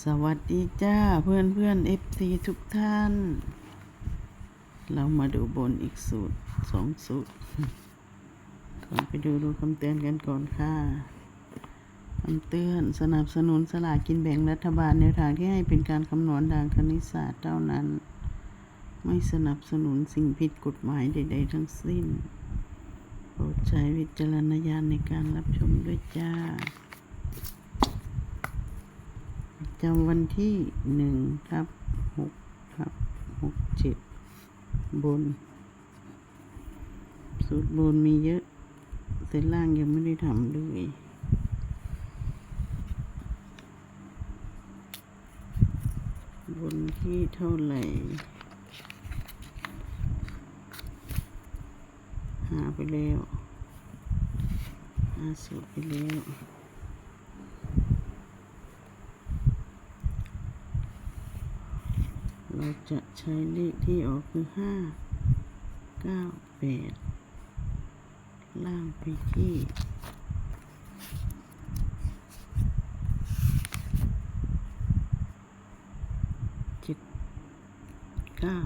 สวัสดีจ้าเพื่อนเพื่อนเอฟซีทุกท่าน เรามาดูบนอีกสูตรสองสูตร ก่อนไปดูดูคำเตือนกันก่อนค่ะคำเตือนสนับสนุนสลากกินแบ่งรัฐบาลแนวทางที่ให้เป็นการคำนวณทางคณิตศาสตร์เท่านั้น ไม่สนับสนุนสิ่งผิดกฎหมายใด ๆ ทั้งสิ้น โปรดใช้วิจารณญาณในการรับชมด้วยจ้า จำวันที่หนึ่งทับหกทับหกเจ็ดบน สูตรบนมีเยอะแต่ล่างยังไม่ได้ทำเลยบนที่เท่าไหร่ หาไปแล้ว หาสูตรไปแล้ว เราจะใช้เลขที่ออกคือห้าเก้าแปดล่างไปที่เจ็ดเก้า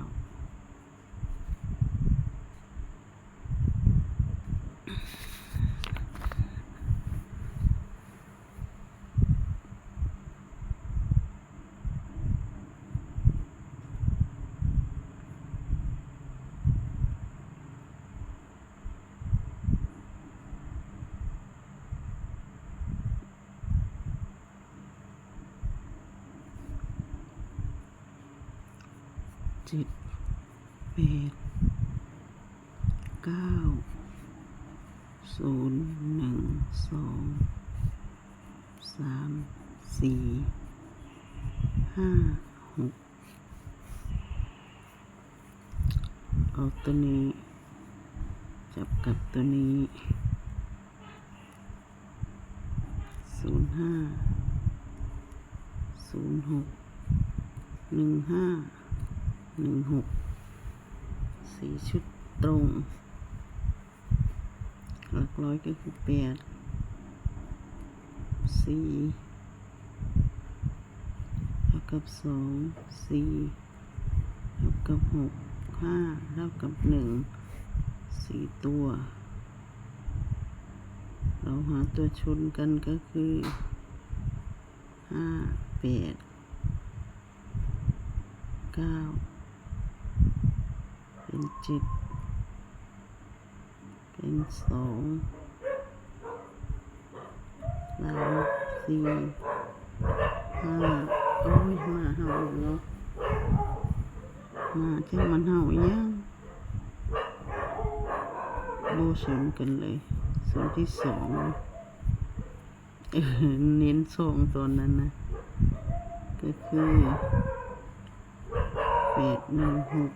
เจ็ดแปดเก้าศูนย์หนึ่งสองสามสี่ห้าหกเอาตัวนี้ จับกับตัวนี้ศูนย์ห้าศูนย์หกหนึ่งห้า หนึ่งหกสี่ชุดตรง หลักร้อยก็คือแปดสี่เท่ากับสองสี่เท่ากับหกห้าเท่ากับหนึ่งสี่ตัว เราหาตัวชนกันก็คือห้าแปดเก้า เป็นเจ็ดเป็นสองสามสี่ห้าโอ้ยมาเห่าอีกแล้วมาจังมันเห่าอีกยังโบสนกันเลยส่วนที่สองเออเน้นสองตอนนั้นนะก็คือแปดหนึ่งหก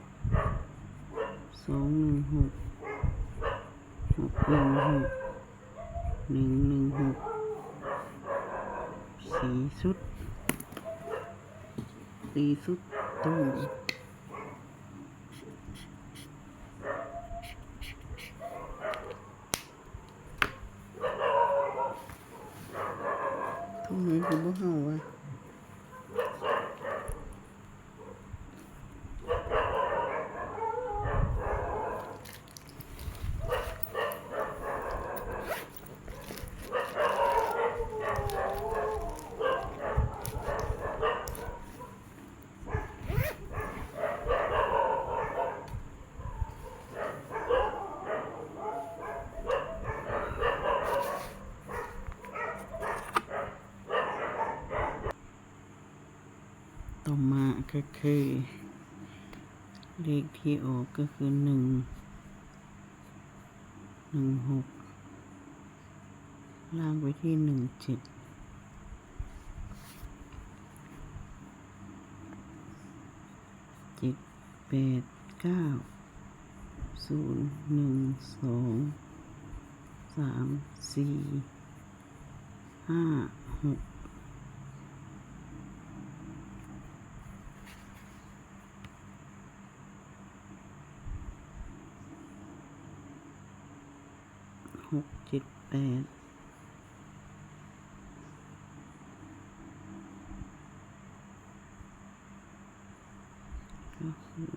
สองหนึ่งหกหกหนึ่งหกหนึ่งหนึ่งหกสี่ชุด สี่ชุดตู้ทุ่งไหนคือบ่เฮาวะ ก็คือ เลขที่ออกก็คือหนึ่งหนึ่งหกล่างไปที่หนึ่งเจ็ดเจ็ดแปดเก้าศูนย์หนึ่งสองสามสี่ห้าหก หกเจ็ดแปดก็คือ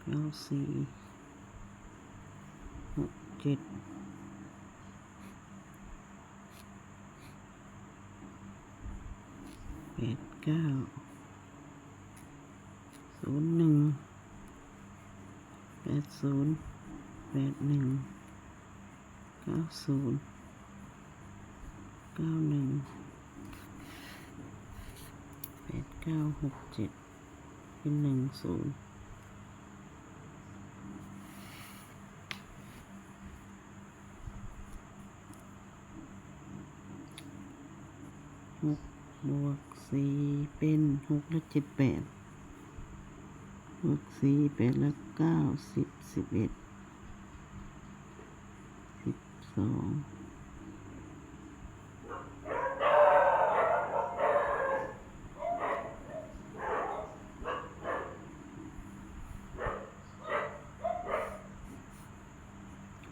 เก้าสี่หกเจ็ดแปดเก้าศูนย์หนึ่ง ดศูนย์แปดหนึ่งเก้าศูนย์เก้าหนึ่งแปดเก้าหกเจ็ดเป็นหนึ่งศูนย์หกบวกสี่เป็นหกและเจ็ดแปด หกสี่แปดและเก้าสิบสิบเอ็ดสิบสอง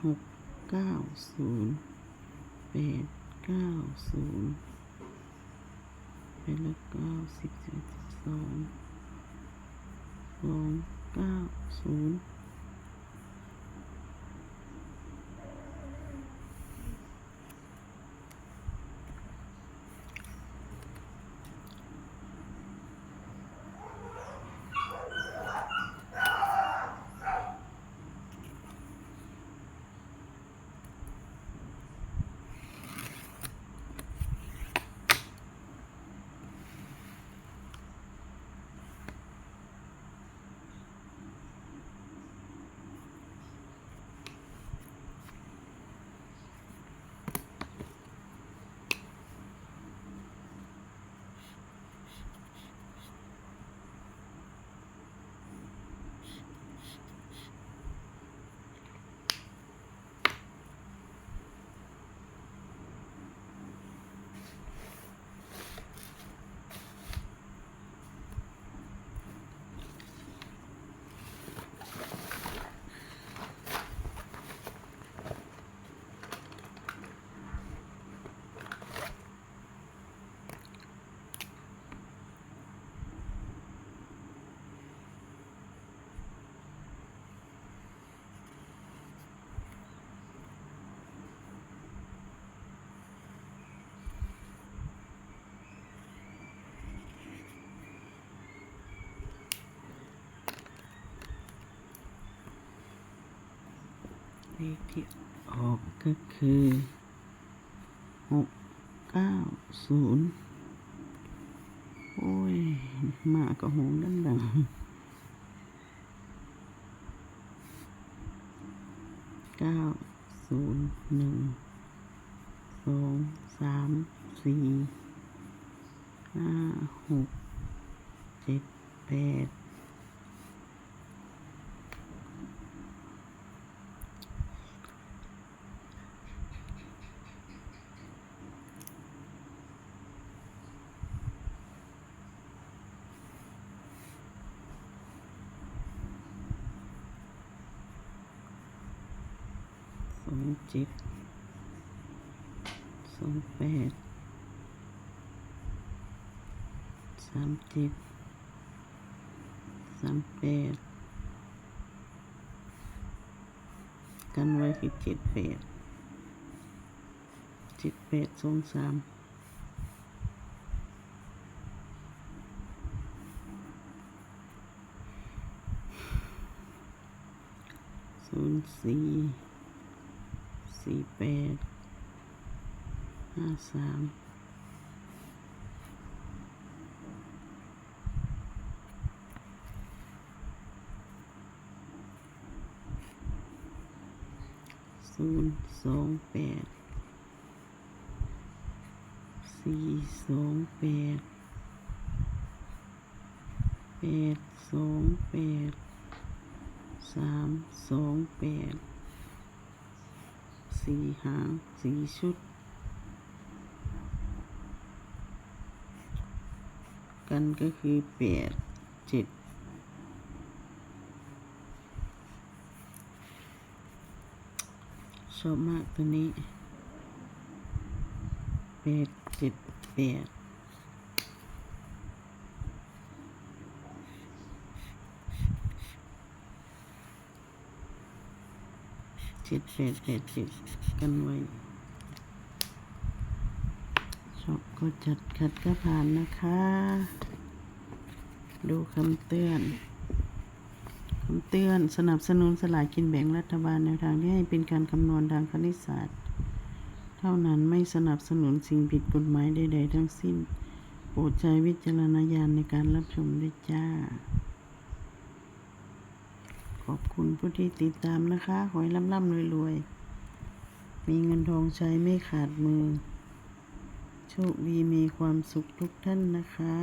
หกเก้าศูนย์แปดเก้าศูนย์ไปแล้วเก้าสิบสิบสอง องเก้าศูนย์ เลขที่ออกก็คือหกเก้าศูนย์โอ้ยหมาก็หงดังดังเก้าศูนย์หนึ่งสองสามสี่ห้าหกเจ็ดแปด ส องเจ็ดสองแปดสามเจ็ดสามแปดกันไว้คือเจ็ดแปดเจ็ดแปดสองสามศูนย์สี่ สี่แปดห้าสามศูนย์สองแปดสี่สองแปดแปดสองแปดสามสองแปด สี่หางสี่ชุด กันก็คือแปดเจ็ดชอบมากตัวนี้แปดเจ็ดแปด จ็ดแปดแปดเจ็ดกันไว้ชอบก็จัดขัดก็ผ่านนะคะ ดูคำเตือนคำเตือนสนับสนุนสลากกินแบ่งรัฐบาลแนวทางที่ให้เป็นการคำนวณทางคณิตศาสตร์ เท่านั้นไม่สนับสนุนสิ่งผิดกฎหมายใด ๆ ทั้งสิ้น โปรดใช้วิจารณญาณในการรับชมด้วยจ้า อบคุณผู้ที่ติดตามนะคะ ขอให้ร่ำๆรวยๆ มีเงินทองใช้ไม่ขาดมือ โชคดีมีความสุขทุกท่านนะคะ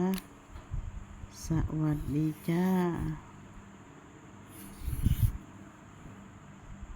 สวัสดีจ้า